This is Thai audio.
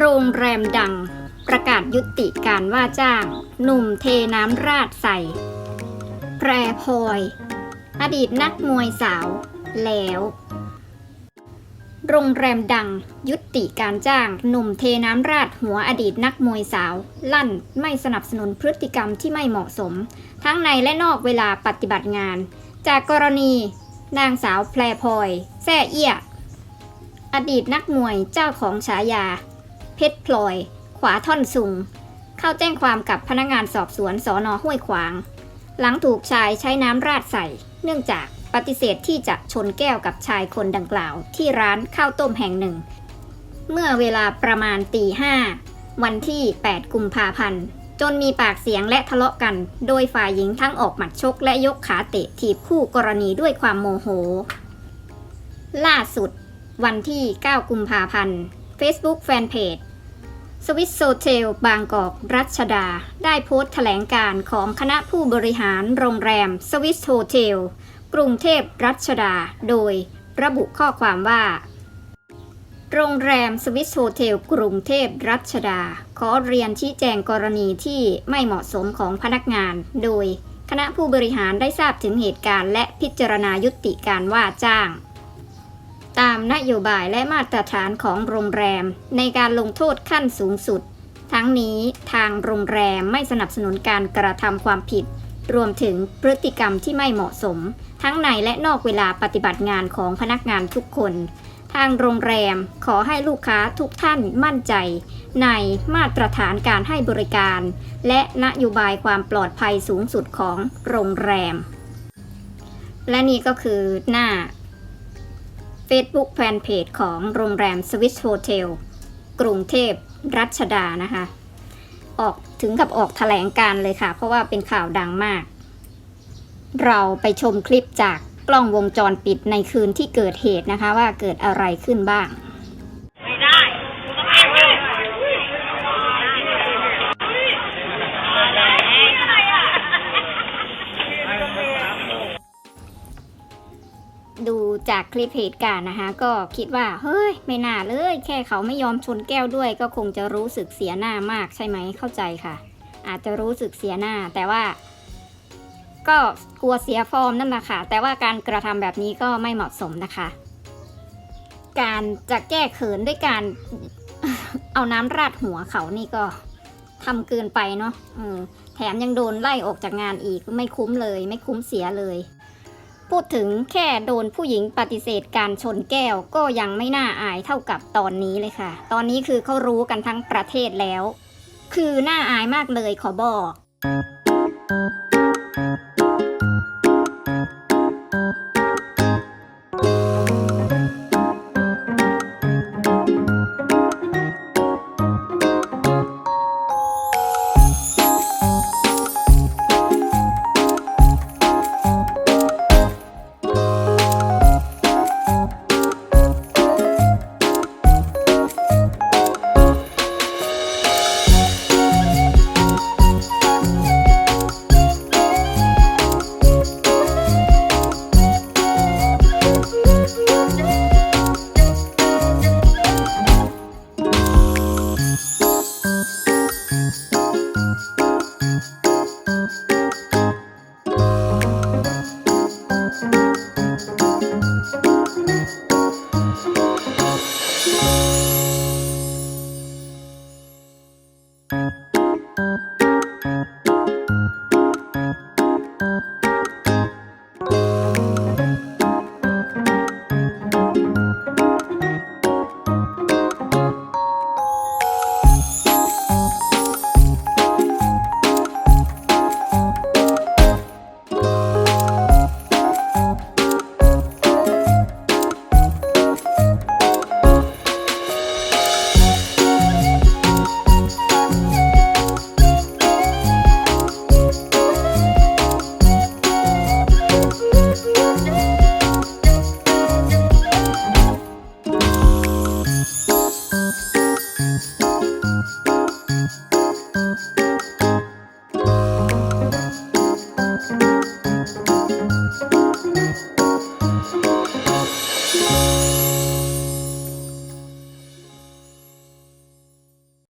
โรงแรมดัง ประกาศยุติการว่าจ้าง หนุ่มเทน้ำราดใส่ แพรพลอย อดีตนักมวยสาว แล้ว โรงแรมดัง ยุติการจ้าง หนุ่มเทน้ำราดหัวอดีตนักมวยสาว ลั่นไม่สนับสนุนพฤติกรรมที่ไม่เหมาะสม ทั้งในและนอกเวลาปฏิบัติงาน จากกรณี นางสาวแพรพลอยแซ่เอี้ยอดีตนักมวยเจ้าของฉายา เพชรพลอย ขวาท่อนสุง เข้าแจ้งความกับพนักงานสอบสวนสอนอห้วยขวาง หลังถูกชายใช้น้ำราดใส่ เนื่องจากปฏิเสธที่จะชนแก้วกับชายคนดังกล่าว ที่ร้านข้าวต้มแห่งหนึ่ง เมื่อเวลาประมาณตีห้าวันที่ 8 กุมภาพันธ์ จนมีปากเสียงและทะเลาะกัน โดยฝ่ายหญิงทั้งออกหมัดชกและยกขาเตะถีบคู่กรณีด้วยความโมโห ล่าสุด วันที่ 9 กุมภาพันธ์ Facebook Fanpage สวิสโซเทลบางกอก รัชดา ได้โพสต์แถลงการของคณะผู้บริหารโรงแรมสวิสโฮเทลกรุงเทพรัชดา โดยระบุข้อความว่า โรงแรมสวิสโฮเทลกรุงเทพรัชดา ขอเรียนชี้แจงกรณีที่ไม่เหมาะสมของพนักงาน โดยคณะผู้บริหารได้ทราบถึงเหตุการณ์และพิจารณายุติการว่าจ้าง ตามนโยบายและมาตรฐานของโรงแรม ในการลงโทษขั้นสูงสุด ทั้งนี้ทางโรงแรมไม่สนับสนุนการกระทำความผิด รวมถึงพฤติกรรมที่ไม่เหมาะสม ทั้งในและนอกเวลาปฏิบัติงานของพนักงานทุกคน ทางโรงแรมขอให้ลูกค้าทุกท่านมั่นใจ ในมาตรฐานการให้บริการ และนโยบายความปลอดภัยสูงสุดของโรงแรม และนี่ก็คือหน้า Facebook Fanpage ของโรงแรม Swiss Hotel กรุงเทพรัชดานะคะ ออกถึงกับออกแถลงการเลยค่ะ เพราะว่าเป็นข่าวดังมาก เราไปชมคลิปจากกล้องวงจรปิดในคืนที่เกิดเหตุนะคะว่าเกิดอะไรขึ้นบ้าง ดูจากคลิปเหตุการณ์นะคะ ก็คิดว่าเฮ้ยไม่น่าเลย แค่เขาไม่ยอมชนแก้วด้วย ก็คงจะรู้สึกเสียหน้ามากใช่ไหมเข้าใจค่ะ อาจจะรู้สึกเสียหน้า แต่ว่า ก็กลัวเสียฟอร์มนั่นแหละค่ะ แต่ว่าการกระทำแบบนี้ก็ไม่เหมาะสมนะคะ การจะแก้เขินด้วยการเอาน้ำราดหัวเขานี่ก็ทำเกินไปเนาะแถมยังโดนไล่ออกจากงานอีกไม่คุ้มเลย ไม่คุ้มเสียเลย พูดถึงแค่โดนผู้หญิงปฏิเสธการชนแก้วก็ยังไม่น่าอายเท่ากับตอนนี้เลยค่ะ ตอนนี้คือเขารู้กันทั้งประเทศแล้ว คือน่าอายมากเลยขอบอก